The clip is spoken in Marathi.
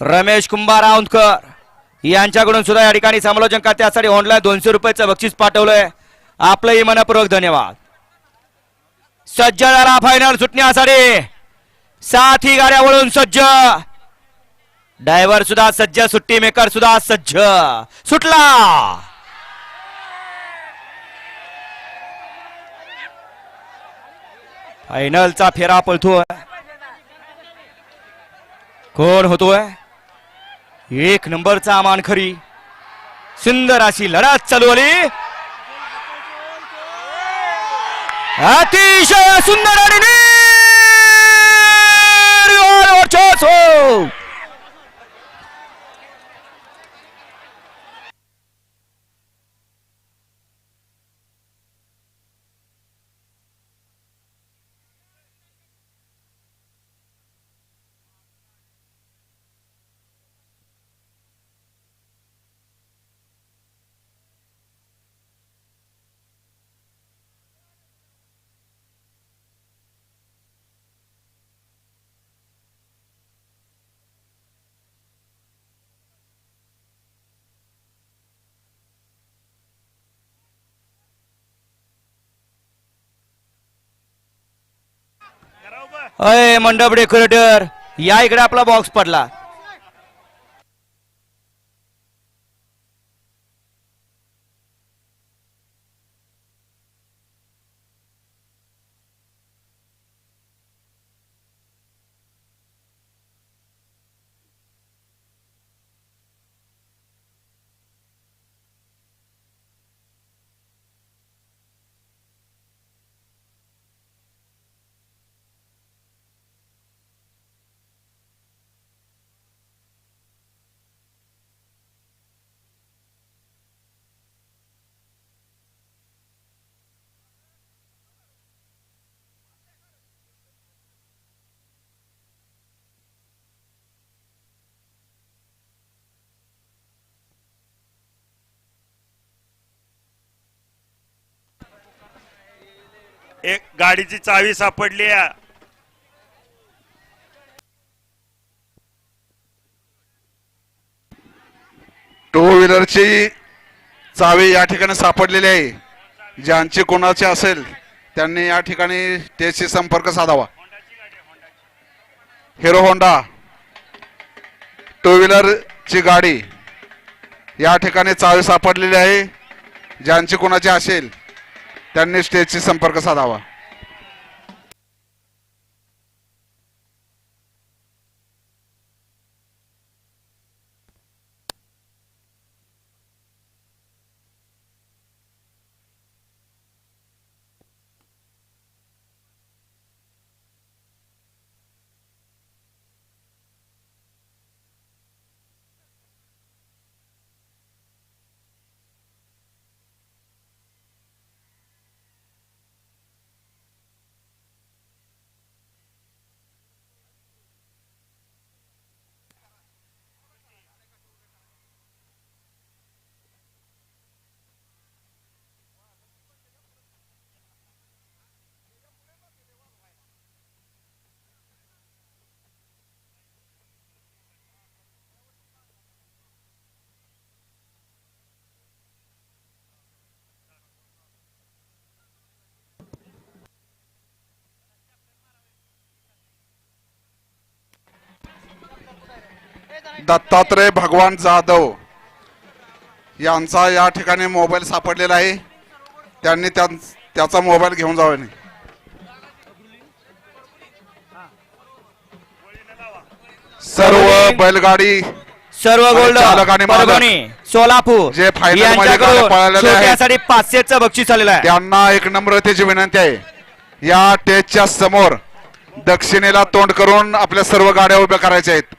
रमेश कुंभार औंदकर यांच्याकडून सुद्धा या ठिकाणी समालोचन त्यासाठी ऑनलाईन दोनशे रुपयाचं बक्षीस पाठवलंय. आपलंही मनपूर्वक धन्यवाद. सज्ज झाला फायनल सुटण्यासाठी. साथी गाड्या वळून सज्ज. ड्रायव्हर सुद्धा सज्ज सुट्टी मेकर सुद्धा सज्ज. सुटला. फायनलचा फेरा पळतोय. कोण होतोय? एक नंबरचा मानखरी सुंदर अशी लढत चालू आली. अतिशय सुंदर आणि अय मंडप डेकोरेटर या इकडे आपला बॉक्स पडला. एक गाडीची चावी सापडली आहे. टू व्हीलरची चावी या ठिकाणी सापडलेली आहे. ज्यांची कोणाची असेल त्यांनी या ठिकाणी त्याशी संपर्क साधावा. हिरो होंडा टू व्हीलरची गाडी या ठिकाणी चावी सापडलेली आहे. ज्यांची कोणाची असेल त्यांनी स्टेजशी संपर्क साधावा. दत्तात्रय भगवान जाधव यांचा या ठिकाणी मोबाईल सापडलेला आहे. त्यांनी त्या त्याचा मोबाईल घेऊन जावे नाही सर्व बैलगाडी सर्व गोल्ड परभणी सोलापूर जे. छोट्यासाठी पाचशेचं बक्षीस आलेलं आहे. त्यांना एक नम्रतेची विनंती आहे. या टेजच्या समोर दक्षिणेला तोंड करून आपल्या सर्व गाड्या उभ्या करायच्या आहेत.